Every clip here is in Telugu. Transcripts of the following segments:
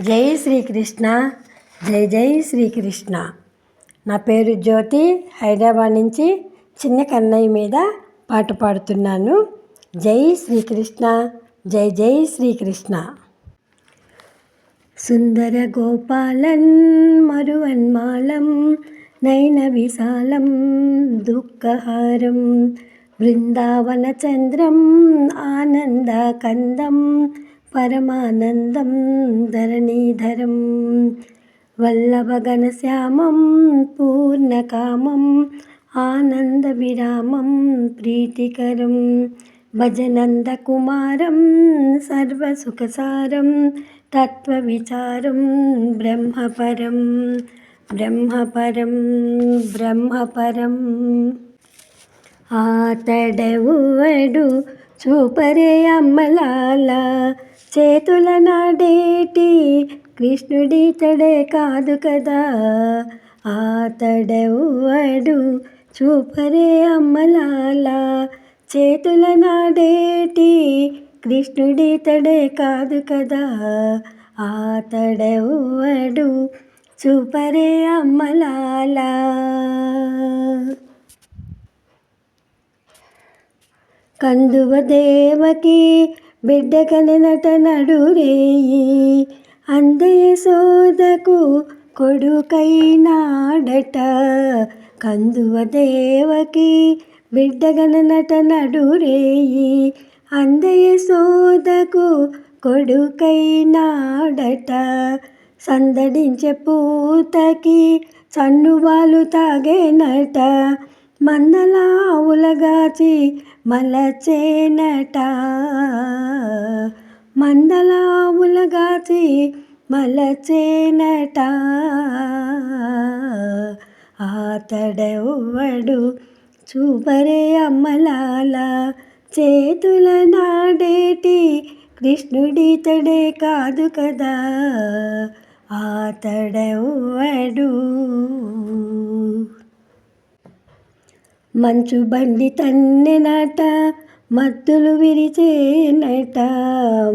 జై శ్రీకృష్ణ జై జై శ్రీకృష్ణ. నా పేరు జ్యోతి హైదరాబాద్ నుంచి చిన్న కన్నయ్య మీద పాట పాడుతున్నాను. జై శ్రీకృష్ణ జై జై శ్రీకృష్ణ. సుందర గోపాలన్ మరువన్మాలం నయన విశాలం దుఃఖహారం బృందావన చంద్రం ఆనందకందం పరమానందం ధరణీధరం. వల్లభగణశ్యామం పూర్ణకామం ఆనందవిరామం ప్రీతికరం. భజనందకుమారం సర్వసుఖసారం తత్వవిచారం బ్రహ్మపరం. బ్రహ్మపరం బ్రహ్మపరం. ఆతడవువడు చూపరే అమ్మలాల. చేతుల నాడేటి కృష్ణుడి తడే కాదు కదా. ఆతడెవ్వడు చూపరే అమ్మలాల. చేతుల నాడేటి కృష్ణుడి తడే కాదు కదా. ఆతడెవ్వడు చూపరే అమ్మలాల. కందువ దేవకి బిడ్డ కనినట నడురేయి అందయ సోదకు కొడుకైనాడట. కందువ దేవకి బిడ్డగననట నడురేయి అందయ సోదకు కొడుకైనాడట. సందడించే పూతకి చన్నువాలు తాగేనట. మందలావులగాచి మలచేనట. మందలావులగాచి మలచేనట. ఆతడెవ్వడు చూపరే అమ్మలాల. చేతుల నాడేటి కృష్ణుడితడే కాదు కదా. ఆతడెవ్వడు మంచు బండి తన్నెనట మత్తులు విరిచేనట.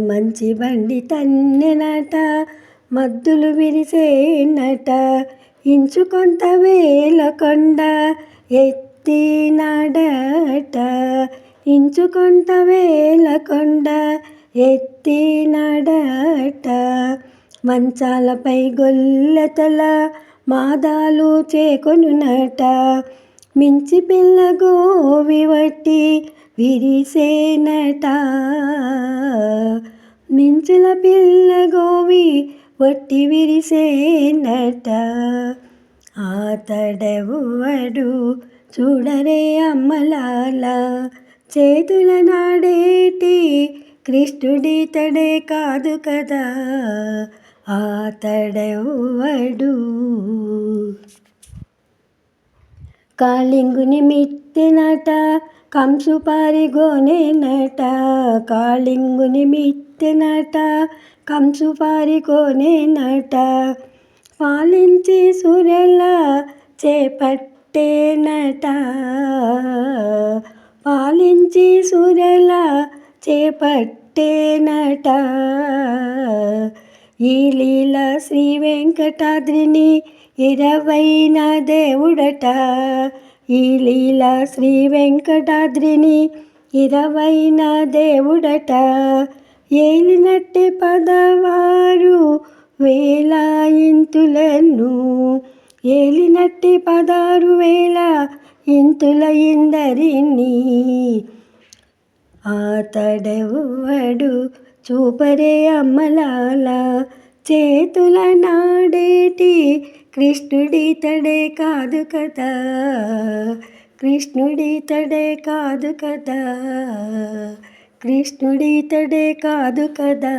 మంచి బండి తన్నెనట మద్దులు విరిసేనట ఇంచుకొంత వేల కొండ ఎత్తినాడట ఇంచుకొంత వేల కొండ ఎత్తినాడట మంచాలపై గొల్లెతల మాదాలు చేకొనునట. మించి పిల్ల గోవి వట్టి విరిసేనట. మించుల పిల్ల గోవి వట్టి విరిసేనట. ఆతడెవ్వడు చూడరే అమ్మలాల. చేతుల నాడేటి కృష్ణుడితడే కాదు కదా. ఆతడెవ్వడు కాళింగుని మిత్తినట కంసు పారిగోనేనట కాళింగుని మిత్తినట కంసు పారిగోనేనట పాలించి సురెల చేపట్టేనట పాలించి సురెల చేపట్టేనట ఈ లీల శ్రీ వెంకటాద్రిని ఇరవైన దేవుడట. ఈ లీల శ్రీ వెంకటాద్రిని ఇరవైన దేవుడట. ఏలినట్టి పదవారు వేల ఏలినట్టి పదారు వేల ఇంతుల ఇందరినీ ఆతడెవ్వడు చూపరే అమ్మలాల చేతుల నాడేటి? కృష్ణుడితడే కాదు కదా? కృష్ణుడితడే కాదు కదా? కృష్ణుడితడే కాదు కదా?